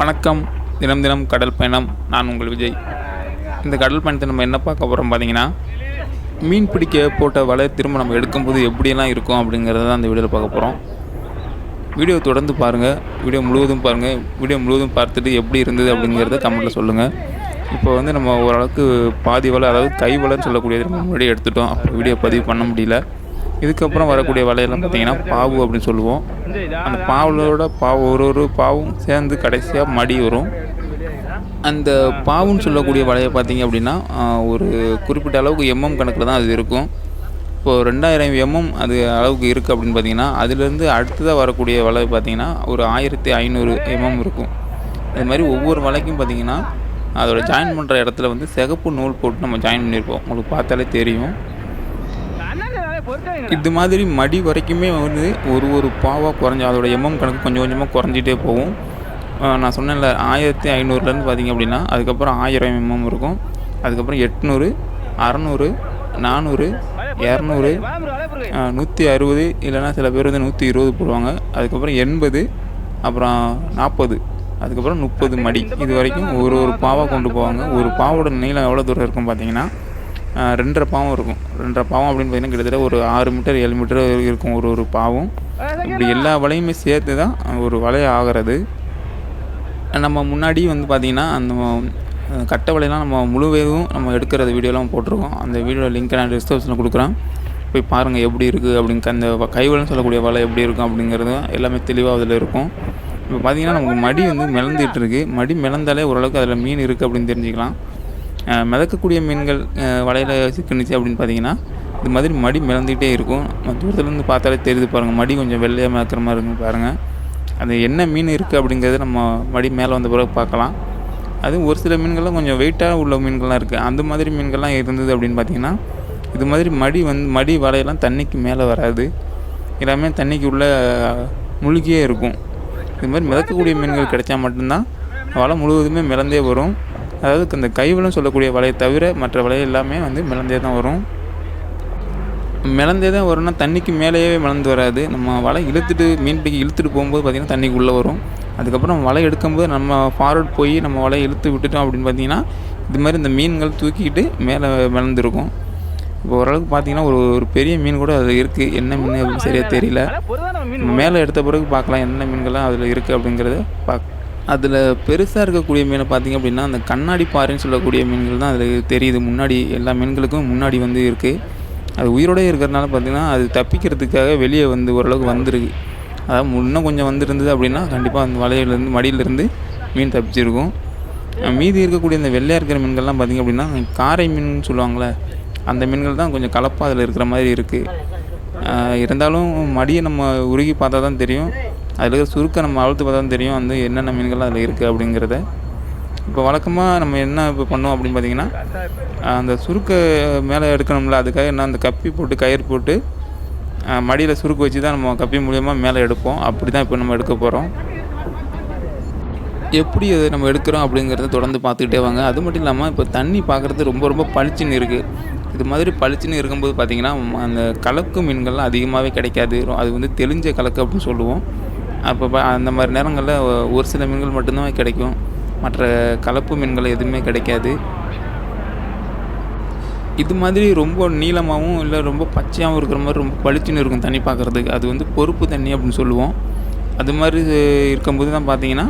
வணக்கம். தினம் தினம் கடல் பயணம். நான் உங்கள் விஜய். இந்த கடல் பயணத்தை நம்ம என்ன பார்க்க போகிறோம் பார்த்தீங்கன்னா மீன் பிடிக்க போட்ட வலை திரும்ப நம்ம எடுக்கும்போது எப்படியெல்லாம் இருக்கும் அப்படிங்கிறத தான் இந்த வீடியோவில் பார்க்க போகிறோம் வீடியோ தொடர்ந்து பாருங்கள் வீடியோ முழுவதும் பாருங்கள் வீடியோ முழுவதும் பார்த்துட்டு எப்படி இருந்தது அப்படிங்கிறத கமெண்ட்டில் சொல்லுங்கள் இப்போ வந்து நம்ம ஓரளவுக்கு பாதி வலை அதாவது கை வலைன்னு சொல்லக்கூடியது நம்ம முன்னாடி எடுத்துட்டோம். அப்போ வீடியோ பதிவு பண்ண முடியல. இதுக்கப்புறம் வரக்கூடிய வலையெல்லாம் பார்த்தீங்கன்னா பாவு அப்படின்னு சொல்லுவோம். அந்த பாவலோட பாவு ஒரு ஒரு பாவும் சேர்ந்து கடைசியாக மடி வரும். அந்த பாவுன்னு சொல்லக்கூடிய வலையை பார்த்தீங்க அப்படின்னா ஒரு குறிப்பிட்ட அளவுக்கு எம்எம் கணக்கில் தான் அது இருக்கும். இப்போது ரெண்டாயிரம் எம்எம் அது அளவுக்கு இருக்குது அப்படின்னு பார்த்தீங்கன்னா அதுலேருந்து அடுத்ததாக வரக்கூடிய வலை பார்த்திங்கன்னா ஒரு ஆயிரத்தி ஐநூறு எம்எம் இருக்கும். அது மாதிரி ஒவ்வொரு வலைக்கும் பார்த்தீங்கன்னா அதோட ஜாயின் பண்ணுற இடத்துல வந்து சிகப்பு நூல் போட்டு நம்ம ஜாயின் பண்ணியிருப்போம். உங்களுக்கு பார்த்தாலே தெரியும். இது மாதிரி மடி வரைக்குமே வந்து ஒரு ஒரு பாவாக குறைஞ்சி அதோட எம்எம் கணக்கு கொஞ்சம் கொஞ்சமாக குறைஞ்சிட்டே போகும். நான் சொன்னேன்ல ஆயிரத்தி ஐநூறுலேருந்து பார்த்தீங்க அப்படின்னா அதுக்கப்புறம் ஆயிரம் எம்எம் இருக்கும். அதுக்கப்புறம் எட்நூறு அறநூறு நானூறு இரநூறு நூற்றி அறுபது இல்லைன்னா சில பேர் வந்து நூற்றி இருபது போடுவாங்க. அதுக்கப்புறம் எண்பது அப்புறம் நாற்பது அதுக்கப்புறம் முப்பது மடி. இது வரைக்கும் ஒரு ஒரு பாவாக கொண்டு போவாங்க. ஒரு பாவோட நீளம் எவ்வளோ தூரம் இருக்கும் பார்த்தீங்கன்னா ரெண்டரை பாவம் இருக்கும். ரெண்டரை பாவம் அப்படின்னு பார்த்தீங்கன்னா கிட்டத்தட்ட ஒரு ஆறு மீட்டர் ஏழு மீட்டர் இருக்கும் ஒரு ஒரு பாவம். இப்படி எல்லா வலையுமே சேர்த்து தான் ஒரு வலை ஆகிறது. நம்ம முன்னாடி வந்து பார்த்திங்கன்னா அந்த கட்ட கட்டை வலையெல்லாம் நம்ம முழுவதும் நம்ம எடுக்கிறது வீடியோலாம் போட்டிருக்கோம். அந்த வீடியோ லிங்க் நான் டிஸ்கிரிப்ஷனில் கொடுக்குறேன். போய் பாருங்கள் எப்படி இருக்குது அப்படிங்க அந்த கைவலன்னு கைவலைன்னு சொல்லக்கூடிய வலை எப்படி இருக்கும் அப்படிங்கிறது எல்லாமே தெளிவாக அதில் இருக்கும். இப்போ பார்த்தீங்கன்னா நமக்கு மடி வந்து மிளந்துட்டு இருக்குது மடி மிளந்தாலே ஓரளவுக்கு அதில் மீன் இருக்குது அப்படின்னு தெரிஞ்சுக்கலாம். மிதக்கக்கூடிய மீன்கள் வலையில் சிக்கினுச்சு அப்படின்னு பார்த்தீங்கன்னா இது மாதிரி மடி மிளந்துக்கிட்டே இருக்கும். தூரத்துலேருந்து பார்த்தாலே தெரியுது பாருங்கள் மடி கொஞ்சம் வெள்ளையாக மிதக்கிற மாதிரி இருக்கும் பாருங்கள் அது என்ன மீன் இருக்குது அப்படிங்கிறத நம்ம மடி மேலே வந்த பிறகு பார்க்கலாம். அது ஒரு சில மீன்கள்லாம் கொஞ்சம் வெயிட்டாக உள்ள மீன்கள்லாம் இருக்குது அந்த மாதிரி மீன்கள்லாம் இருந்தது அப்படின்னு பார்த்தீங்கன்னா இது மாதிரி மடி வந்து மடி வலையெல்லாம் தண்ணிக்கு மேலே வராது. எல்லாமே தண்ணிக்கு உள்ளே முழுகியே இருக்கும். இது மாதிரி மிதக்கக்கூடிய மீன்கள் கிடைச்சா மட்டும்தான் வலை முழுவதுமே மிளந்தே வரும். அதாவது இந்த கைவலம் சொல்லக்கூடிய வலையை தவிர மற்ற வலை எல்லாமே வந்து மிளந்தே தான் வரும். மிளந்தே தான் வரும்னா தண்ணிக்கு மேலேயே மிளந்து வராது. நம்ம வலை இழுத்துட்டு மீன் பிடிக்க இழுத்துட்டு போகும்போது பார்த்திங்கன்னா தண்ணிக்கு உள்ளே வரும். அதுக்கப்புறம் வலை எடுக்கும்போது நம்ம ஃபார்வர்ட் போய் நம்ம வலையை இழுத்து விட்டுட்டோம் அப்படின்னு பார்த்தீங்கன்னா இது மாதிரி இந்த மீன்கள் தூக்கிக்கிட்டு மேலே மிளந்துருக்கும். இப்போ ஓரளவுக்கு பார்த்தீங்கன்னா ஒரு ஒரு பெரிய மீன் கூட அது இருக்குது என்ன மீன் அப்படின்னு சரியாக தெரியல. மேலே எடுத்த பிறகு பார்க்கலாம் என்ன மீன்கள்லாம் அதில் இருக்குது அப்படிங்கிறத பாக் அதில் பெருசாக இருக்கக்கூடிய மீனை பார்த்தீங்க அப்படின்னா அந்த கண்ணாடி பாறைன்னு சொல்லக்கூடிய மீன்கள் தான் அதில் தெரியுது. முன்னாடி எல்லா மீன்களுக்கும் முன்னாடி வந்து இருக்குது அது உயிரோடய இருக்கிறதுனால பார்த்தீங்கன்னா அது தப்பிக்கிறதுக்காக வெளியே வந்து ஓரளவுக்கு வந்துருக்கு. அதாவது இன்னும் கொஞ்சம் வந்திருந்தது அப்படின்னா கண்டிப்பாக அந்த வலையிலேருந்து மடியிலேருந்து மீன் தப்பிச்சிருக்கும். மீதி இருக்கக்கூடிய இந்த வெள்ளையாக இருக்கிற மீன்கள்லாம் பார்த்திங்க அப்படின்னா காரை மீன் சொல்லுவாங்களே அந்த மீன்கள் தான் கொஞ்சம் கலப்பாக அதில் இருக்கிற மாதிரி இருக்குது இருந்தாலும் மடியை நம்ம உருகி பார்த்தா தான் தெரியும். அதில் இருக்கிற சுருக்கம் நம்ம அழுத்து பார்த்தா தான் தெரியும் வந்து என்னென்ன மீன்கள் அதில் இருக்குது அப்படிங்கிறத. இப்போ வழக்கமாக நம்ம என்ன இப்போ பண்ணோம் அப்படின்னு பார்த்தீங்கன்னா அந்த சுருக்க மேலே எடுக்கணும்ல அதுக்காக என்ன அந்த கப்பி போட்டு கயிறு போட்டு மடியில் சுருக்கு வச்சு தான் நம்ம கப்பி மூலியமாக மேலே எடுப்போம். அப்படி தான் இப்போ நம்ம எடுக்க போகிறோம் எப்படி அதை நம்ம எடுக்கிறோம் அப்படிங்கிறத தொடர்ந்து பார்த்துக்கிட்டே வாங்க. அது மட்டும் இல்லாமல் இப்போ தண்ணி பார்க்குறது ரொம்ப ரொம்ப பளிச்சுன்னு இருக்குது இது மாதிரி பளிச்சுன்னு இருக்கும்போது பார்த்திங்கன்னா அந்த கலக்கு மீன்கள்லாம் அதிகமாகவே கிடைக்காது. அது வந்து தெளிஞ்ச கலக்கு அப்படின்னு சொல்லுவோம். அப்போ அந்த மாதிரி நேரங்களில் ஒரு சில மீன்கள் மட்டும்தான் கிடைக்கும். மற்ற கலப்பு மீன்கள் எதுவுமே கிடைக்காது. இது மாதிரி ரொம்ப நீளமாகவும் இல்லை ரொம்ப பச்சையாகவும் இருக்கிற மாதிரி ரொம்ப பளிச்சுன்னு இருக்கும் தண்ணி பார்க்குறதுக்கு அது வந்து பொறுப்பு தண்ணி அப்படின்னு சொல்லுவோம். அது மாதிரி இருக்கும்போது தான் பார்த்தீங்கன்னா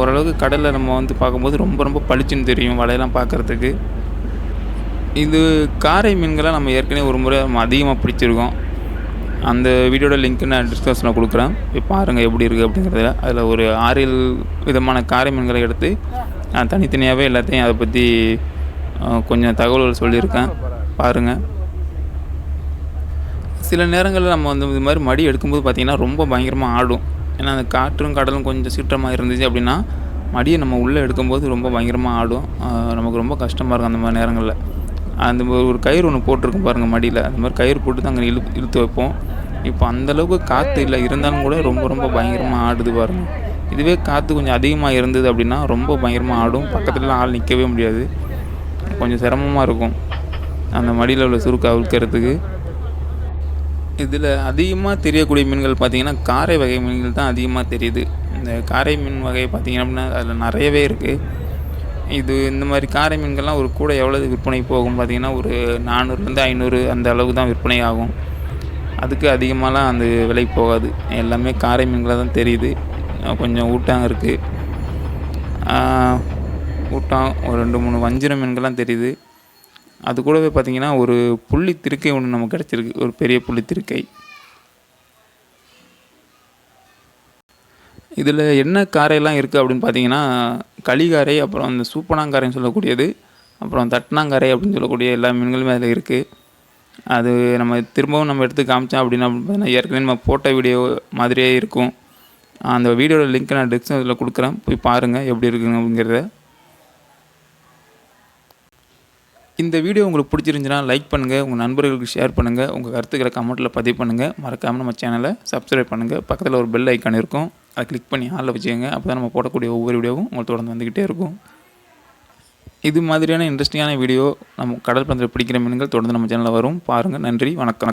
ஓரளவுக்கு கடலில் நம்ம வந்து பார்க்கும்போது ரொம்ப ரொம்ப பளிச்சுன்னு தெரியும் வலையெல்லாம் பார்க்குறதுக்கு இது காரை மீன்களை நம்ம ஏற்கனவே ஒரு முறை நம்ம அதிகமாக பிடிச்சிருக்கோம். அந்த வீடியோட லிங்க் நான் டிஸ்கிரிப்ஷனில் கொடுக்குறேன். போய் பாருங்கள் எப்படி இருக்குது அப்படிங்கிறதுல. அதில் ஒரு ஆறு ஏழு விதமான காரை மீன்களை எடுத்து நான் தனித்தனியாகவே எல்லாத்தையும் அதை பற்றி கொஞ்சம் தகவல்கள் சொல்லியிருக்கேன். பாருங்கள் சில நேரங்களில் நம்ம வந்து இது மாதிரி மடி எடுக்கும்போது பார்த்திங்கன்னா ரொம்ப பயங்கரமாக ஆடும். ஏன்னா அந்த காற்றும் கடலும் கொஞ்சம் சீற்றமாக இருந்துச்சு அப்படின்னா மடியை நம்ம உள்ளே எடுக்கும்போது ரொம்ப பயங்கரமாக ஆடும். நமக்கு ரொம்ப கஷ்டமாக இருக்கும் அந்த மாதிரி நேரங்களில். அந்த ஒரு- ஒரு கயிறு ஒன்று போட்டிருக்கும் பாருங்கள் மடியில். அந்த மாதிரி கயிறு போட்டு தான் அங்கே இழு இழுத்து வைப்போம். இப்போ அந்தளவுக்கு காற்று இல்லை. இருந்தாலும் கூட ரொம்ப ரொம்ப பயங்கரமாக ஆடுது பாருங்கள் இதுவே காற்று கொஞ்சம் அதிகமாக இருந்தது அப்படின்னா ரொம்ப பயங்கரமாக ஆடும். பக்கத்துலலாம் ஆள் நிற்கவே முடியாது. கொஞ்சம் சிரமமாக இருக்கும். அந்த மடியில் உள்ள சுருக்கு அவிழ்க்கிறதுக்கு. இதில் அதிகமாக தெரியக்கூடிய மீன்கள் பார்த்தீங்கன்னா காரை வகை மீன்கள் தான் அதிகமாக தெரியுது. இந்த காரை மீன் வகை பார்த்தீங்க அப்படின்னா அதில் நிறையவே இருக்குது இது இந்த மாதிரி காரை மீன்கள்லாம் ஒரு கூட எவ்வளவு விற்பனை போகும் பார்த்தீங்கன்னா ஒரு நானூறுலேருந்து ஐநூறு அந்த அளவு தான் விற்பனை ஆகும். அதுக்கு அதிகமாகலாம் அந்த விலை போகாது. எல்லாமே காரை மீன்களாக தான் தெரியுது. கொஞ்சம் ஊட்டம் இருக்குது ஊட்டம் ஒரு ரெண்டு மூணு வஞ்சிர மீன்கள்லாம் தெரியுது. அது கூடவே பார்த்திங்கன்னா ஒரு புள்ளி திருக்கை ஒன்று நமக்கு கிடச்சிருக்கு. ஒரு பெரிய புள்ளி திருக்கை. இதில் என்ன காரையெல்லாம் இருக்குது அப்படின்னு பார்த்தீங்கன்னா களிகாரை அப்புறம் அந்த சூப்பனாங்காரைன்னு சொல்லக்கூடியது அப்புறம் தட்டினாங்காரை அப்படின்னு சொல்லக்கூடிய எல்லா மீன்களுமே அதில் இருக்குது. அது நம்ம திரும்பவும் நம்ம எடுத்து காமிச்சோம் அப்படின்னா பார்த்தீங்கன்னா ஏற்கனவே நம்ம போட்ட வீடியோ மாதிரியே இருக்கும். அந்த வீடியோட லிங்க்கை நான் டிஸ்கிரிப்ஷனில் கொடுக்குறேன். போய் பாருங்கள் எப்படி இருக்குங்க அப்படிங்கிறத. இந்த வீடியோ உங்களுக்கு பிடிச்சிருந்துச்சுன்னா லைக் பண்ணுங்கள் உங்கள் நண்பர்களுக்கு ஷேர் பண்ணுங்கள் உங்கள் கருத்துக்களை கமெண்ட்டில் பதிவு பண்ணுங்கள் மறக்காமல் நம்ம சேனலை சப்ஸ்கிரைப் பண்ணுங்கள் பக்கத்தில் ஒரு பெல் ஐக்கான் இருக்கும். அதை கிளிக் பண்ணி ஆளில் வச்சுக்கோங்க அப்போ தான் நம்ம போடக்கூடிய ஒவ்வொரு வீடியோவும் உங்களுக்கு தொடர்ந்து வந்துக்கிட்டே இருக்கும். இது மாதிரியான இன்ட்ரெஸ்டிங்கான வீடியோ நம்ம கடல் பந்தில் பிடிக்கிற மீன்கள் தொடர்ந்து நம்ம சேனலில் வரும். பாருங்கள் நன்றி. வணக்கம்.